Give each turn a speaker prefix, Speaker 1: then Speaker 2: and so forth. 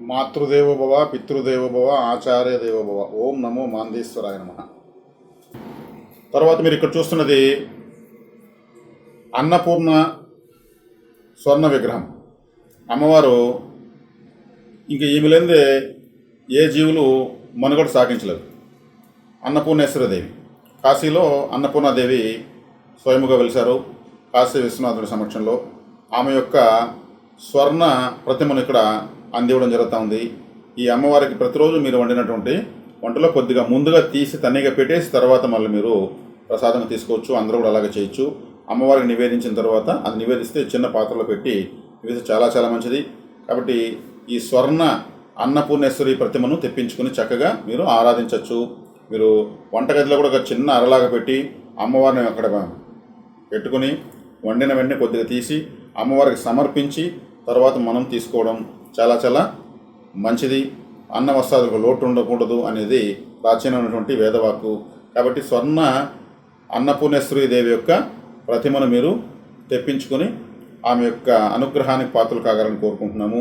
Speaker 1: మాతృదేవోభవ పితృదేవోభవ ఆచార్య దేవోభవ ఓం నమో మాందేశ్వరాయ నమ. తర్వాత మీరు ఇక్కడ చూస్తున్నది అన్నపూర్ణ స్వర్ణ విగ్రహం. అమ్మవారు ఇంక ఈమె లేదే ఏ జీవులు మనుగడ సాగించలేదు. అన్నపూర్ణేశ్వరదేవి. కాశీలో అన్నపూర్ణాదేవి స్వయముగా వెలిశారు. కాశీ విశ్వనాథుడి సమక్షంలో ఆమె యొక్క స్వర్ణ ప్రతిమను ఇక్కడ అందివ్వడం జరుగుతూ ఉంది ఈ అమ్మవారికి ప్రతిరోజు మీరు వండినటువంటి వంటలో కొద్దిగా ముందుగా తీసి తన్నీగా పెట్టేసి తర్వాత మళ్ళీ మీరు ప్రసాదం తీసుకోవచ్చు. అందరూ కూడా అలాగే చేయొచ్చు. అమ్మవారికి నివేదించిన తర్వాత అది నివేదిస్తే చిన్న పాత్రలో పెట్టి నివేదిస్తే చాలా చాలా మంచిది. కాబట్టి ఈ స్వర్ణ అన్నపూర్ణేశ్వరి ప్రతిమను తెప్పించుకుని చక్కగా మీరు ఆరాధించవచ్చు మీరు వంటగదిలో కూడా ఒక చిన్న అరలాగా పెట్టి అమ్మవారిని అక్కడ పెట్టుకుని వండిన వెంటనే కొద్దిగా తీసి అమ్మవారికి సమర్పించి తర్వాత మనం తీసుకోవడం చాలా చాలా మంచిది. అన్న వస్త్రాలకు లోటు ఉండకూడదు అనేది ప్రాచీనమైనటువంటి వేదవాక్కు. కాబట్టి స్వర్ణ అన్నపూర్ణేశ్వరి దేవి యొక్క ప్రతిమను మీరు తెప్పించుకొని ఆమె యొక్క అనుగ్రహానికి పాత్రలు కాగాలని కోరుకుంటున్నాము.